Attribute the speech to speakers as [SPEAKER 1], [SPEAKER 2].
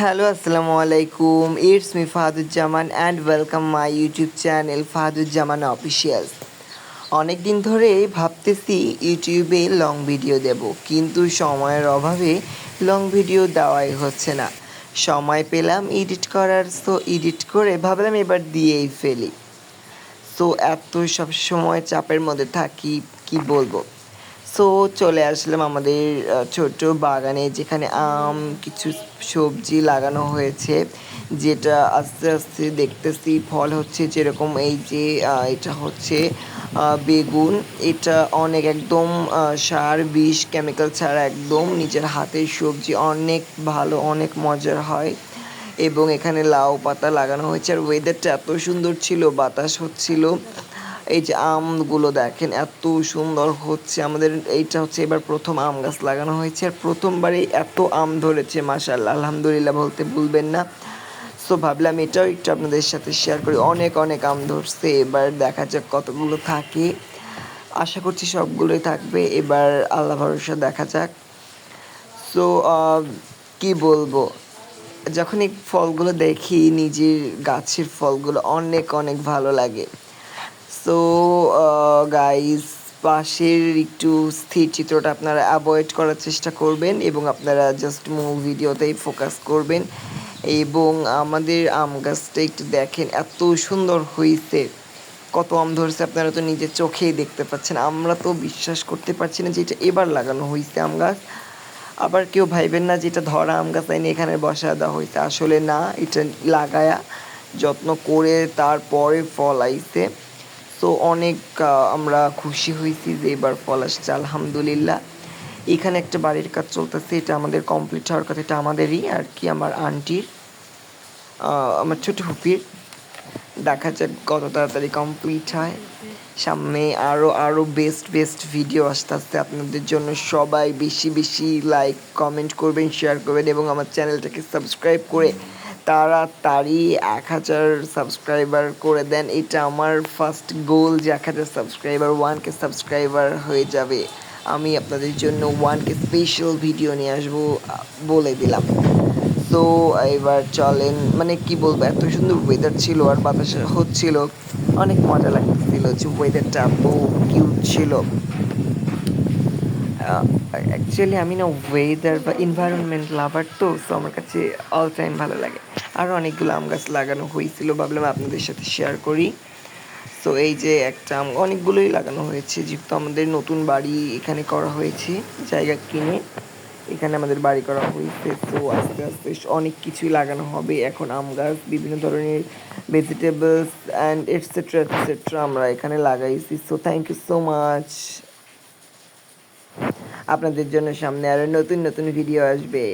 [SPEAKER 1] Hello আসসালামু আলাইকুম it's me Fahaduzzaman and welcome my YouTube channel Fahaduzzaman official অনেক দিন ধরেই ভাবতেছি ইউটিউবে লং ভিডিও দেব, কিন্তু সময়ের অভাবে লং ভিডিও দেওয়াই হচ্ছে না। সময় পেলাম এডিট করার সো এডিট করে ভাবলাম এবার দিয়েই ফেলি। সো এত সব সময় চাপের মধ্যে থাকি, কি বলব? সো চলে আসলাম আমাদের ছোট বাগানে যেখানে আম, কিছু সবজি লাগানো হয়েছে, যেটা আস্তে আস্তে দেখতেছি ফল হচ্ছে যেরকম এই যে এটা হচ্ছে বেগুন। এটা অনেক একদম সার, বিষ কেমিক্যাল ছাড়া একদম নিজের হাতের সবজি অনেক ভালো, অনেক মজার হয়। এবং এখানে লাউ পাতা লাগানো হয়েছে। আর ওয়েদারটা এত সুন্দর ছিল, বাতাস হচ্ছিল। এই যে আমগুলো দেখেন, এত সুন্দর হচ্ছে। আমাদের এইটা হচ্ছে এবার প্রথম আম গাছ লাগানো হয়েছে আর প্রথমবারই এত আম ধরেছে মাশাল্লাহ আলহামদুলিল্লাহ বলতে ভুলবেন না। সো ভাবলাম এটাও একটু আপনাদের সাথে শেয়ার করি। অনেক অনেক আম ধরছে। এবার দেখা যাক কতগুলো থাকে। আশা করছি সবগুলোই থাকবে। এবার আল্লাহ ভরসা, দেখা যাক। সো কি বলব? যখন এই ফলগুলো দেখি, নিজের গাছের ফলগুলো অনেক অনেক ভালো লাগে। সো গাইস পাশের একটু স্থির চিত্রটা আপনারা অ্যাভয়েড করার চেষ্টা করবেন এবং আপনারা জাস্ট মূল ভিডিওতেই ফোকাস করবেন। এবং আমাদের আম গাছটা একটু দেখেন, এত সুন্দর হয়েছে কত আম ধরছে, আপনারা তো নিজের চোখেই দেখতে পাচ্ছেন। আমরা তো বিশ্বাস করতে পারছি না যে এটা এবার লাগানো হয়েছে আম গাছ। আবার কেউ ভাইবেন না যে এটা ধরা আম গাছ এনে এখানে বসা দেওয়া হয়েছে আসলে না, এটা লাগায়া যত্ন করে তারপরে ফল আইছে। তো অনেক আমরা খুশি হয়েছি যে এবার ফল আসছে, আলহামদুলিল্লাহ। এখানে একটা বাড়ির কাজ চলতেছে, এটা আমাদের কমপ্লিট হওয়ার কথা, এটা আমাদেরই, আর কি আমার আন্টির আমার ছোট হুপির দেখা যাক কত তাড়াতাড়ি কমপ্লিট হয়। সামনে আরও আরও বেস্ট বেস্ট ভিডিও আসতে আসতে আপনাদের জন্য সবাই বেশি বেশি লাইক কমেন্ট করবেন শেয়ার করবেন, এবং আমার চ্যানেলটাকে সাবস্ক্রাইব করে তাড়াতাড়ি এক হাজার সাবস্ক্রাইবার করে দেন। এটা আমার ফার্স্ট গোল যে এক হাজার সাবস্ক্রাইবার ওয়ান কে সাবস্ক্রাইবার হয়ে যাবে। আমি আপনাদের জন্য ওয়ান কে স্পেশাল ভিডিও নিয়ে আসব, বলে দিলাম। তো এবার চলেন মানে কি বলব, এত সুন্দর ওয়েদার ছিল আর বাতাস হচ্ছিল। অনেক মজা লাগতেছিল যে ওয়েদারটা এত কিউট ছিল। অ্যাকচুয়ালি আমি না ওয়েদার বা এনভায়রনমেন্ট লাভার তো সো আমার কাছে অল টাইম ভালো লাগে। আরও অনেকগুলো আম গাছ লাগানো হয়েছিল, ভাবলাম আপনাদের সাথে শেয়ার করি। তো এই যে একটা আম, অনেকগুলোই লাগানো হয়েছে, যেহেতু আমাদের নতুন বাড়ি এখানে করা হয়েছে, জায়গা কিনে। এখানে আমাদের বাড়ি করা হয়েছে তো আস্তে আস্তে অনেক কিছুই লাগানো হবে। এখন আম গাছ, বিভিন্ন ধরনের ভেজিটেবলস অ্যান্ড এটসেট্রা এটসেট্রা আমরা এখানে লাগাইছি। So thank you so much আপনাদের জন্য সামনে আরও নতুন নতুন ভিডিও আসবে।